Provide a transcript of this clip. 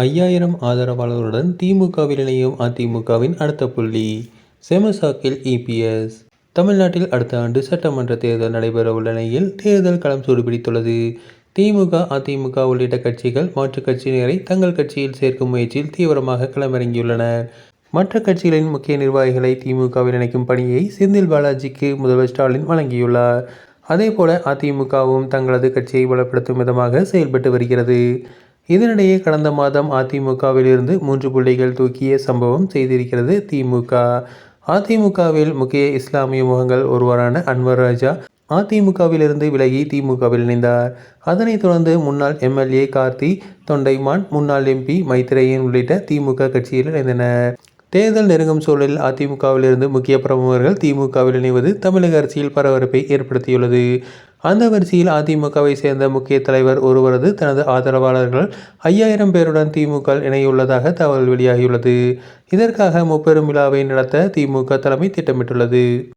ஐயாயிரம் ஆதரவாளர்களுடன் திமுகவில் இணையும் அதிமுகவின் அடுத்த புள்ளி செமசாக்கில் இபிஎஸ் தமிழ்நாட்டில் அடுத்த ஆண்டு சட்டமன்ற தேர்தல் நடைபெறவுள்ள நிலையில் தேர்தல் களம் சூடுபிடித்துள்ளது. திமுக, அதிமுக உள்ளிட்ட கட்சிகள் மாற்றுக் கட்சியினரை தங்கள் கட்சியில் சேர்க்கும் முயற்சியில் தீவிரமாக களமிறங்கியுள்ளனர். மற்ற கட்சிகளின் முக்கிய நிர்வாகிகளை திமுகவில் இணைக்கும் பணியை செந்தில் பாலாஜிக்கு முதல்வர் ஸ்டாலின் வழங்கியுள்ளார். அதேபோல அதிமுகவும் தங்களது கட்சியை பலப்படுத்தும் விதமாக செயல்பட்டு வருகிறது. இதனிடையே கடந்த மாதம் அதிமுகவிலிருந்து மூன்று புள்ளிகள் தூக்கிய சம்பவம் செய்திருக்கிறது திமுக. அதிமுகவில் முக்கிய இஸ்லாமிய முகங்கள் ஒருவரான அன்வர் ராஜா அதிமுகவிலிருந்து விலகி திமுகவில் இணைந்தார். அதனைத் தொடர்ந்து முன்னாள் எம்எல்ஏ கார்த்தி தொண்டைமான், முன்னாள் எம்பி மைத்ரேயன் உள்ளிட்ட திமுக கட்சியில் இணைந்தனர். தேர்தல் நெருங்கும் சூழலில் அதிமுகவில் இருந்து முக்கிய பிரமுகர்கள் திமுகவில் இணைவது தமிழக அரசியல் பரபரப்பை ஏற்படுத்தியுள்ளது. அந்த வரிசையில் அதிமுகவை சேர்ந்த முக்கிய தலைவர் ஒருவரது தனது ஆதரவாளர்கள் ஐயாயிரம் பேருடன் திமுக இணையுள்ளதாக தகவல் வெளியாகியுள்ளது. இதற்காக முப்பெரும் விழாவை நடத்த திமுக தலைமை திட்டமிட்டுள்ளது.